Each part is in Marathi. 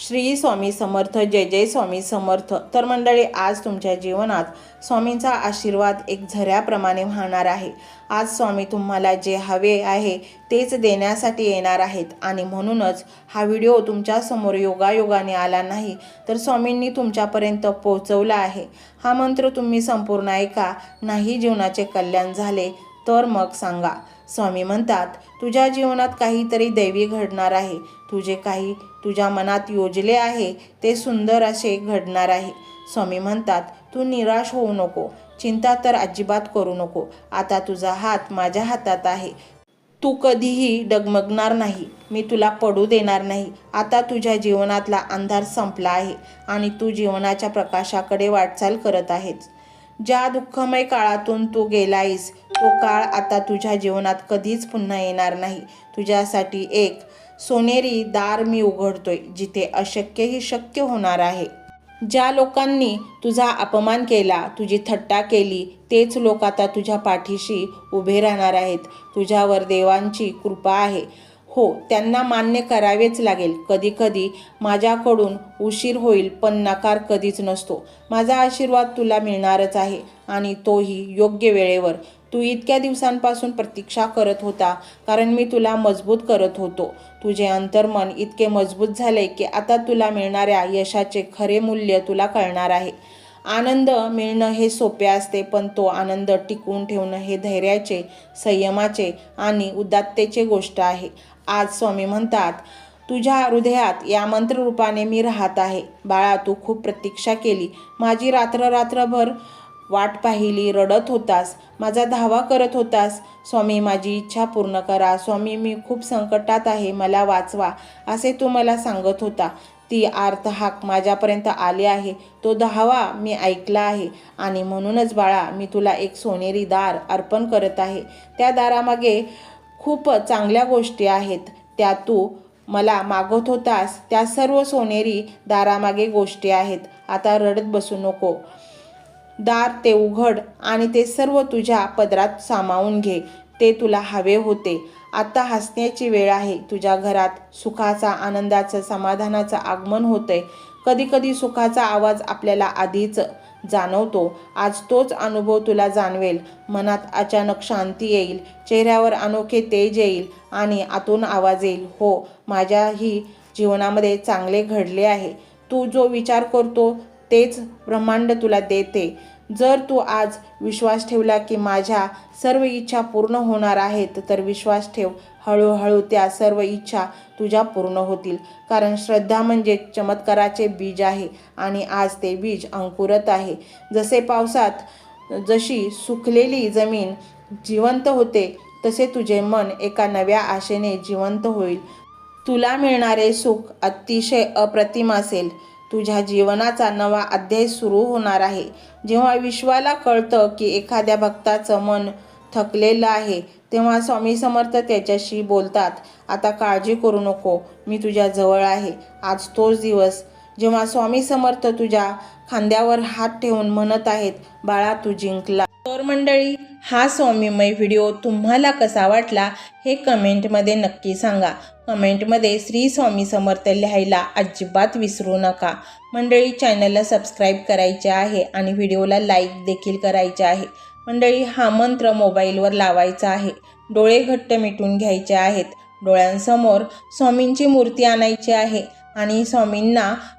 श्री स्वामी समर्थ जय जय स्वामी समर्थ. तर मंडळी आज तुमच्या जीवनात स्वामींचा आशीर्वाद एक झऱ्याप्रमाणे वाहणार आहे. आज स्वामी तुम्हाला जे हवे आहे तेच देण्यासाठी येणार आहेत. आणि म्हणूनच हा व्हिडिओ तुमच्यासमोर योगायोगाने आला नाही तर स्वामींनी तुमच्यापर्यंत पोहोचवला आहे. हा मंत्र तुम्ही संपूर्ण ऐका नाही जीवनाचे कल्याण झाले तर मग सांगा. स्वामी म्हणतात तुझ्या जीवनात काहीतरी दैवी घडणार आहे. तुझे काही तुझ्या मनात योजले आहे ते सुंदर असे घडणार आहे. स्वामी म्हणतात तू निराश होऊ नको. चिंता तर अजिबात करू नको. आता तुझा हात माझ्या हातात आहे. तू कधीही डगमगणार नाही. मी तुला पडू देणार नाही. आता तुझ्या जीवनातला अंधार संपला आहे आणि तू जीवनाच्या प्रकाशाकडे वाटचाल करत आहेस. ज्या दुःखमय काळातून तू गेलायस तो काळ आता तुझ्या जीवनात कधीच पुन्हा येणार नाही. तुझ्यासाठी एक सोनेरी दार मी उघडतोय जिथे अशक्यही शक्य होणार आहे. ज्या लोकांनी तुझा अपमान केला तुझी थट्टा केली तेच लोक आता तुझ्या पाठीशी उभे राहणार आहेत. तुझ्यावर देवांची कृपा आहे. हो त्यांना मान्य करावेच लागेल. कधीकधी माझ्याकडून उशीर होईल पण नकार कधीच नसतो. माझा आशीर्वाद तुला मिळणारच आहे आणि तोही योग्य वेळेवर. तू इतक्या दिवसांपासून प्रतीक्षा करत होता कारण मी तुला मजबूत करत होतो. तुझे अंतर्मन इतके मजबूत झाले की आता तुला मिळणाऱ्या यशाचे खरे मूल्य तुला कळणार आहे. आनंद मिळणं हे सोपे असते पण तो आनंद टिकवून ठेवणं हे धैर्याचे संयमाचे आणि उदात्तेचे गोष्ट आहे. आज स्वामी म्हणतात तुझ्या हृदयात या मंत्ररूपाने मी राहत आहे. बाळा तू खूप प्रतीक्षा केली. माझी रात्र रात्रभर वाट पाहिली रडत होतास माझा धावा करत होतास. स्वामी माझी इच्छा पूर्ण करा. स्वामी मी खूप संकटात आहे मला वाचवा असे तू मला सांगत होता. ती आर्त हाक माझ्यापर्यंत आली आहे. तो धावा मी ऐकला आहे आणि म्हणूनच बाळा मी तुला एक सोनेरी दार अर्पण करत आहे. त्या दारामागे खूप चांगल्या गोष्टी आहेत. त्या तू मला मागत होतास. त्या सर्व सोनेरी दारामागे गोष्टी आहेत. आता रडत बसू नको. दार ते उघड आणि ते सर्व तुझ्या पदरात सामावून घे. ते तुला हवे होते. आता हसण्याची वेळ आहे. तुझ्या घरात सुखाचा आनंदाचं समाधानाचं आगमन होतंय. कधीकधी सुखाचा आवाज आपल्याला आधीच जाणवतो. आज तोच अनुभव तुला जाणवेल. मनात अचानक शांती येईल. चेहऱ्यावर अनोखे तेज येईल आणि आतून आवाज येईल हो माझ्याही जीवनामध्ये चांगले घडले आहे. तू जो विचार करतो तेच ब्रह्मांड तुला देते. जर तू आज विश्वास ठेवला की माझ्या सर्व इच्छा पूर्ण होणार आहेत तर विश्वास ठेव. हळूहळू त्या सर्व इच्छा तुझ्या पूर्ण होतील. कारण श्रद्धा म्हणजे चमत्काराचे बीज आहे आणि आज ते बीज अंकुरत आहे. जसे पावसात जशी सुकलेली जमीन जिवंत होते तसे तुझे मन एका नव्या आशेने जिवंत होईल. तुला मिळणारे सुख अतिशय अप्रतिम असेल. तुझ्या जीवनाचा नवा अध्याय सुरू होणार आहे. जेव्हा विश्वाला कळतं की एखाद्या भक्ताचं मन थकलेलं आहे तेव्हा स्वामी समर्थ त्याच्याशी बोलतात आता काळजी करू नको मी तुझ्या जवळ आहे. आज तोच दिवस जेव्हा स्वामी समर्थ तुझ्या खांद्यावर हात ठेवून म्हणत आहेत बाळा तू जिंकला. तर मंडळी हा स्वामीमय व्हिडिओ तुम्हाला कसा वाटला हे कमेंटमध्ये नक्की सांगा. कमेंटमध्ये श्री स्वामी समर्थ लिहायला अजिबात विसरू नका. मंडळी चॅनलला सबस्क्राईब करायचे आहे आणि व्हिडिओला लाईक देखील करायचे आहे. मंडळी हा मंत्र मोबाईलवर लावायचा आहे. डोळे घट्ट मिटून घ्यायचे आहेत. डोळ्यांसमोर स्वामींची मूर्ती आणायची आहे आणि स्वामींना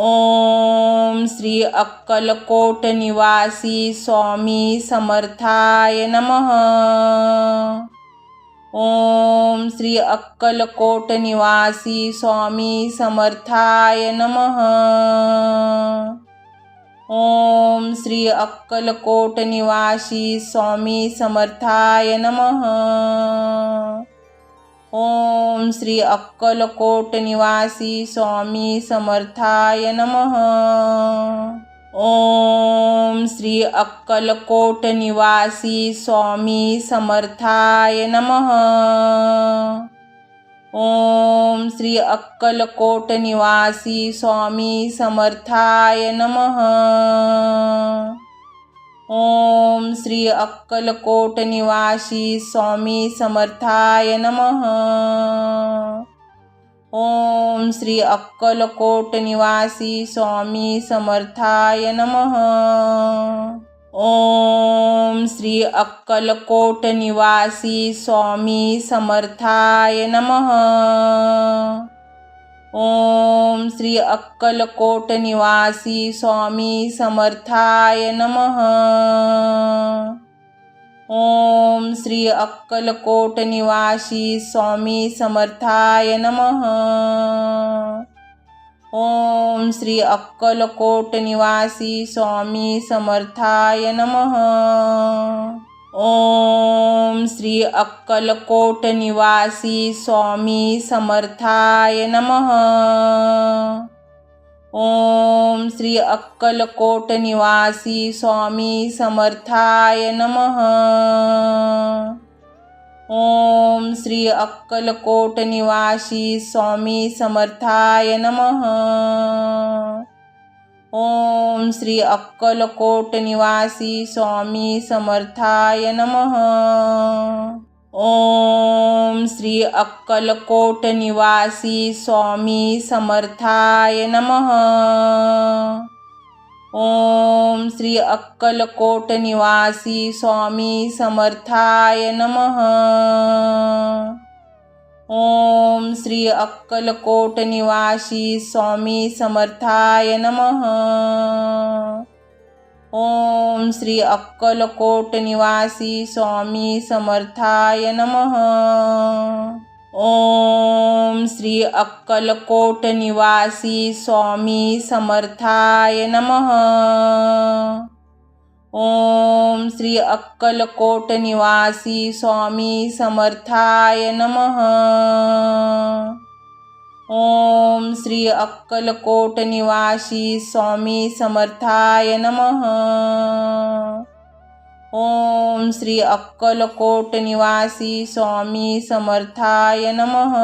ओम श्री अक्कलकोट निवासी स्वामी समर्थाय नमः. ओम श्री अक्कलकोट निवासी स्वामी समर्थाय नमः. ओम श्री अक्कलकोट निवासी स्वामी समर्थाय नमः. ओम श्री अक्कलकोट निवासी स्वामी समर्थाय नमः. ओम श्री अक्कलकोट निवासी स्वामी समर्थाय नमः. ओम श्री अक्कलकोट निवासी स्वामी समर्थाय नमः. ओम श्री अक्कलकोट निवासी स्वामी समर्थाय नमः। ओम श्री अक्कलकोट निवासी स्वामी समर्थाय नमः। ओम श्री अक्कलकोट निवासी स्वामी समर्थाय नमः। ओम श्री अक्कलकोट निवासी स्वामी समर्थाय नमः। ओम श्री अक्कलकोट निवासी स्वामी समर्थाय नमः। ओम श्री अक्कलकोट निवासी स्वामी समर्थाय नमः। ओम श्री अक्कलकोट निवासी स्वामी समर्थाय नमः। ओम श्री अक्कलकोट निवासी स्वामी समर्थाय नमः। ओम श्री अक्कलकोट निवासी स्वामी समर्थाय नमः। ओम श्री अक्कलकोट निवासी स्वामी समर्थाय नमः. ओम श्री अक्कलकोट निवासी स्वामी समर्थाय नमः. ओम श्री अक्कलकोट निवासी स्वामी समर्थाय नमः. ओम श्री अक्कलकोट निवासी स्वामी समर्थाय नमः। ओम श्री अक्कलकोट निवासी स्वामी समर्थाय नमः। ओम श्री अक्कलकोट निवासी स्वामी समर्थाय नमः। ओम श्री अक्कलकोट निवासी स्वामी समर्थाय नमः। ओम श्री अक्कलकोट निवासी स्वामी समर्थाय नमः। ओम श्री अक्कलकोट निवासी स्वामी समर्थाय नमः।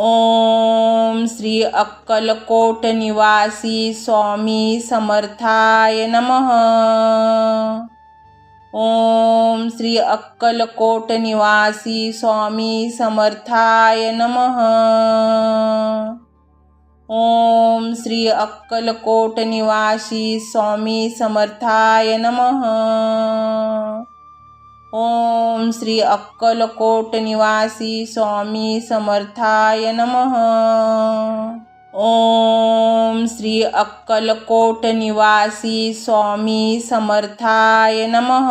ओम श्री अक्कलकोट निवासी स्वामी समर्थाय नमः। ओम श्री अक्कलकोट निवासी स्वामी समर्थाय नमः। ओम श्री अक्कलकोट निवासी स्वामी समर्थाय नमः। ओम श्री अक्कलकोट निवासी स्वामी समर्थाय नमः। ओम श्री अक्कलकोट निवासी स्वामी समर्थाय नमः।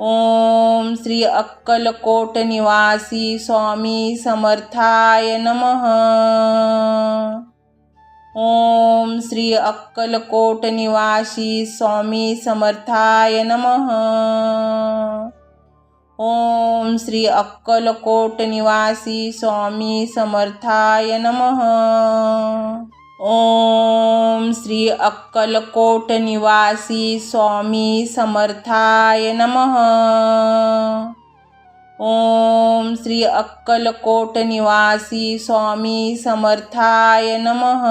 ओम श्री अक्कलकोट निवासी स्वामी समर्थाय नमः। ओम श्री अक्कलकोट निवासी स्वामी समर्थाय नमः। ओम श्री अक्कलकोट निवासी स्वामी समर्थाय नमः। ओम श्री अक्कलकोट निवासी स्वामी समर्थाय नमः। ओम श्री अक्कलकोट निवासी स्वामी समर्थाय नमः।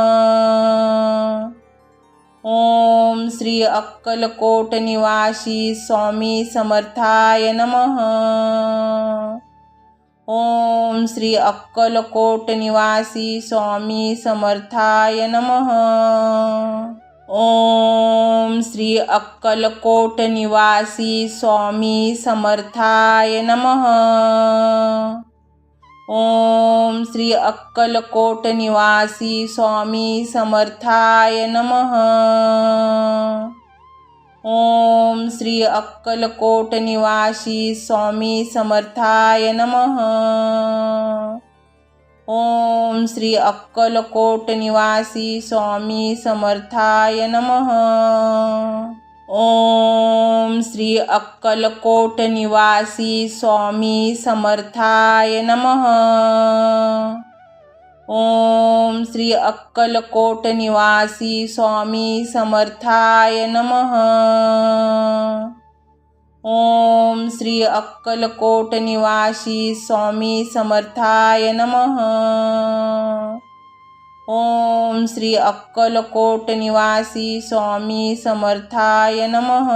ओम श्री अक्कलकोट निवासी स्वामी समर्थाय नमः। ओम श्री अक्कलकोट निवासी स्वामी समर्थाय नमः। ओम श्री अक्कलकोट निवासी स्वामी समर्थाय नमः. ओम श्री अक्कलकोट निवासी स्वामी समर्थाय नमः. ओम श्री अक्कलकोट निवासी स्वामी समर्थाय नमः. ओम श्री अक्कलकोट निवासी स्वामी समर्थाय नमः। ओम श्री अक्कलकोट निवासी स्वामी समर्थाय नमः। ओम श्री अक्कलकोट निवासी स्वामी समर्थाय नमः। ओम श्री अक्कलकोट निवासी स्वामी समर्थाय नमः। ओम श्री अक्कलकोट निवासी स्वामी समर्थाय नमः।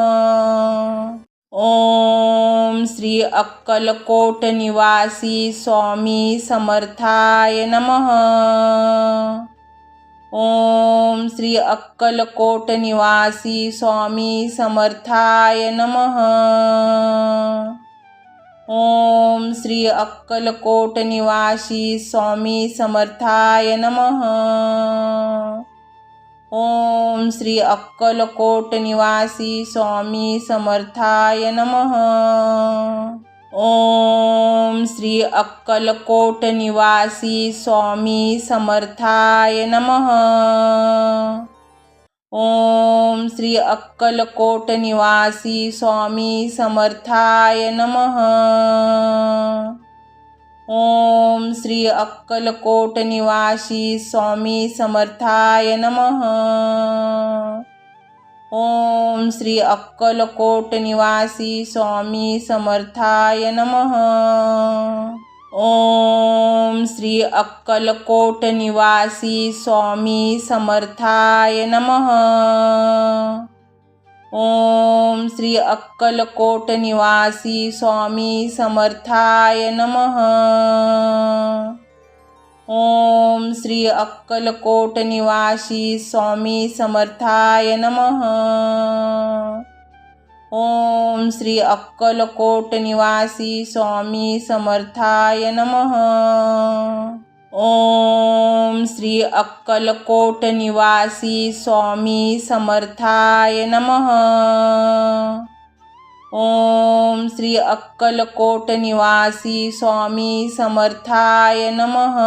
ओम श्री अक्कलकोट निवासी स्वामी समर्थाय नमः। ओम श्री अक्कलकोट निवासी स्वामी समर्थाय नमः. ओम श्री अक्कलकोट निवासी स्वामी समर्थाय नमः. ओम श्री अक्कलकोट निवासी स्वामी समर्थाय नमः. ओम श्री अक्कलकोट निवासी स्वामी समर्थाय नमः। ओम श्री अक्कलकोट निवासी स्वामी समर्थाय नमः। ओम श्री अक्कलकोट निवासी स्वामी समर्थाय नमः। ओम श्री अक्कलकोट निवासी स्वामी समर्थाय नमः. ओम श्री अक्कलकोट निवासी स्वामी समर्थाय नमः. ओम श्री अक्कलकोट निवासी स्वामी समर्थाय नमः. ओम श्री अक्कलकोट निवासी स्वामी समर्थाय नमः। ओम श्री अक्कलकोट निवासी स्वामी समर्थाय नमः। ओम श्री अक्कलकोट निवासी स्वामी समर्थाय नमः। ओम श्री अक्कलकोट निवासी स्वामी समर्थाय नमः.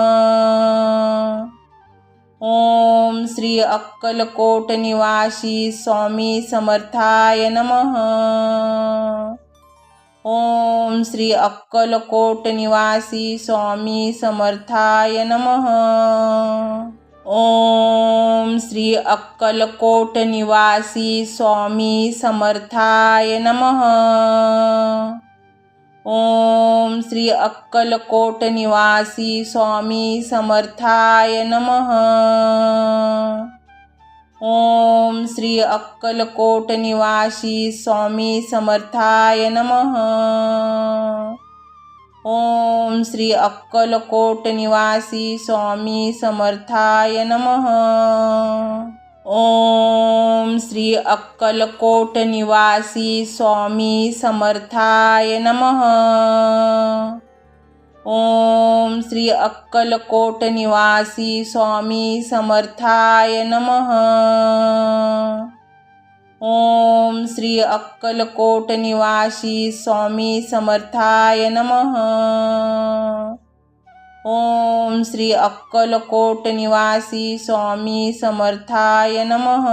ओम श्री अक्कलकोट निवासी स्वामी समर्थाय नमः. ओम श्री अक्कलकोट निवासी स्वामी समर्थाय नमः. ओम श्री अक्कलकोट निवासी स्वामी समर्थाय नमः. ओम श्री अक्कलकोट निवासी स्वामी समर्थाय नमः. ओम श्री अक्कलकोट निवासी स्वामी समर्थाय नमः. ओम श्री अक्कलकोट निवासी स्वामी समर्थाय नमः. ओम श्री अक्कलकोट निवासी स्वामी समर्थाय नमः. ओम श्री अक्कलकोट निवासी स्वामी समर्थाय नमः. ओम श्री अक्कलकोट निवासी स्वामी समर्थाय नमः। ओम श्री अक्कलकोट निवासी स्वामी समर्थाय नमः।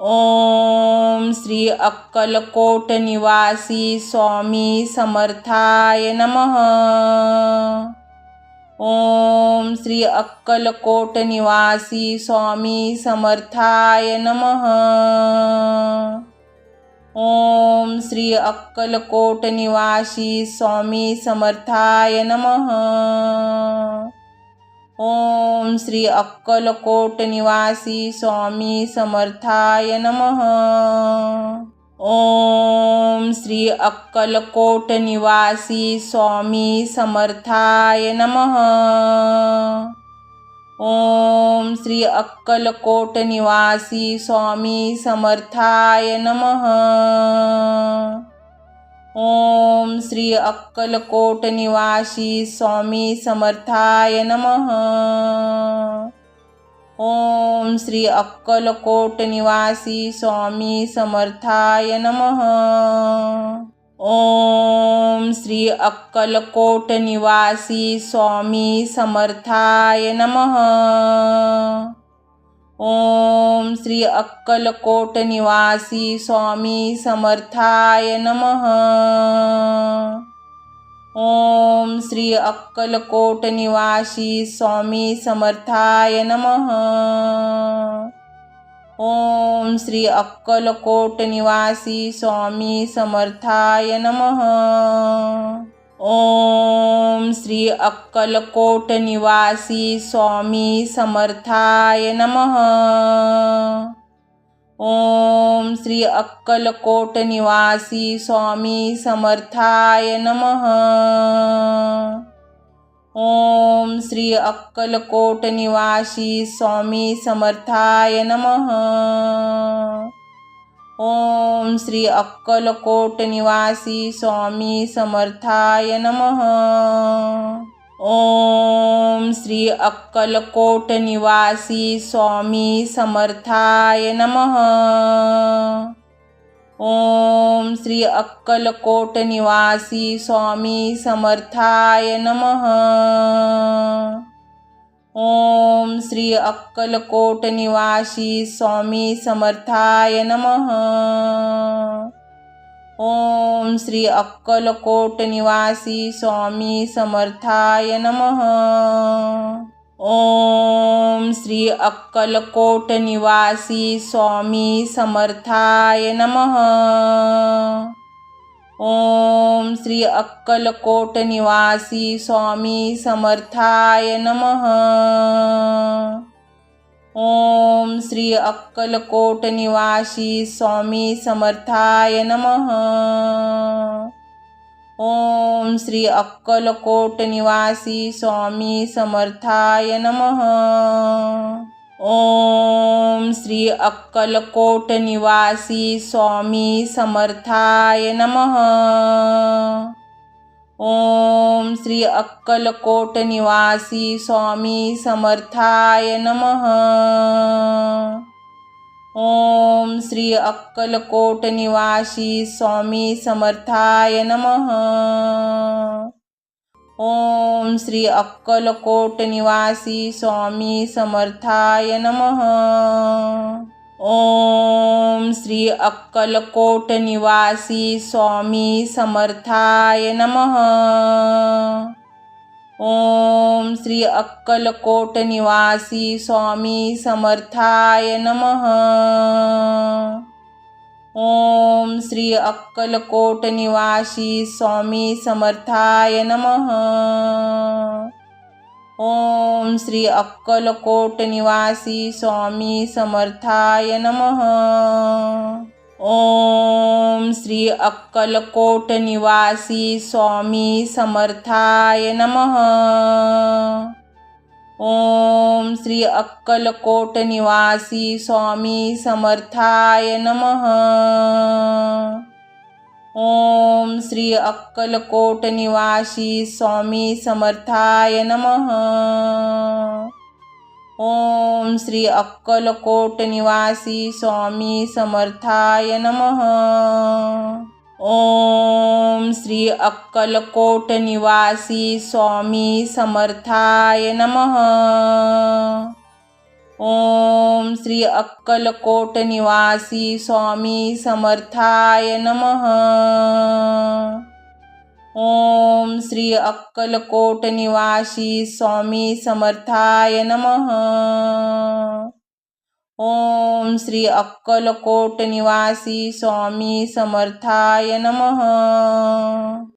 ओम श्री अक्कलकोट निवासी स्वामी समर्थाय नमः। ओम श्री अक्कलकोट निवासी स्वामी समर्थाय नमः। ओम श्री अक्कलकोट निवासी स्वामी समर्थाय नमः। ओम श्री अक्कलकोट निवासी स्वामी समर्थाय नमः। ओम श्री अक्कलकोट निवासी स्वामी समर्थाय नमः. ओम श्री अक्कलकोट निवासी स्वामी समर्थाय नमः. ओम श्री अक्कलकोट निवासी स्वामी समर्थाय नमः. ओम श्री अक्कलकोट निवासी स्वामी समर्थाय नमः. ओम श्री अक्कलकोट निवासी स्वामी समर्थाय नमः. ओम श्री अक्कलकोट निवासी स्वामी समर्थाय नमः. ओम श्री अक्कलकोट निवासी स्वामी समर्थाय नमः। ओम श्री अक्कलकोट निवासी स्वामी समर्थाय नमः। ओम श्री अक्कलकोट निवासी स्वामी समर्थाय नमः। ओम श्री अक्कलकोट निवासी स्वामी समर्थाय नमः। ओम श्री अक्कलकोट निवासी स्वामी समर्थाय नमः। ओम श्री अक्कलकोट निवासी स्वामी समर्थाय नमः। ओम श्री अक्कलकोट निवासी स्वामी समर्थाय नमः. ओम श्री अक्कलकोट निवासी स्वामी समर्थाय नमः. ओम श्री अक्कलकोट निवासी स्वामी समर्थाय नमः. ओम श्री अक्कलकोट निवासी स्वामी समर्थाय नमः. ओम श्री अक्कलकोट निवासी स्वामी समर्थाय नमः. ओम श्री अक्कलकोट निवासी स्वामी समर्थाय नमः. ओम श्री अक्कलकोट निवासी स्वामी समर्थाय नमः। ओम श्री अक्कलकोट निवासी स्वामी समर्थाय नमः। ओम श्री अक्कलकोट निवासी स्वामी समर्थाय नमः। ओम श्री अक्कलकोट निवासी स्वामी समर्थाय नमः। ओम श्री अक्कलकोट निवासी स्वामी समर्थाय नमः। ओम श्री अक्कलकोट निवासी स्वामी समर्थाय नमः। ओम श्री अक्कलकोट निवासी स्वामी समर्थाय नमः. ओम श्री अक्कलकोट निवासी स्वामी समर्थाय नमः. ओम श्री अक्कलकोट निवासी स्वामी समर्थाय नमः. ओम श्री अक्कलकोट निवासी स्वामी समर्थाय नमः. ओम श्री अक्कलकोट निवासी स्वामी समर्थाय नमः. ओम श्री अक्कलकोट निवासी स्वामी समर्थाय नमः. ओम श्री अक्कलकोट निवासी स्वामी समर्थाय नमः। ओम श्री अक्कलकोट निवासी स्वामी समर्थाय नमः। ओम श्री अक्कलकोट निवासी स्वामी समर्थाय नमः। ओम श्री अक्कलकोट निवासी स्वामी समर्थाय नमः। ओम श्री अक्कलकोट निवासी स्वामी समर्थाय नमः। ओम श्री अक्कलकोट निवासी स्वामी समर्थाय नमः।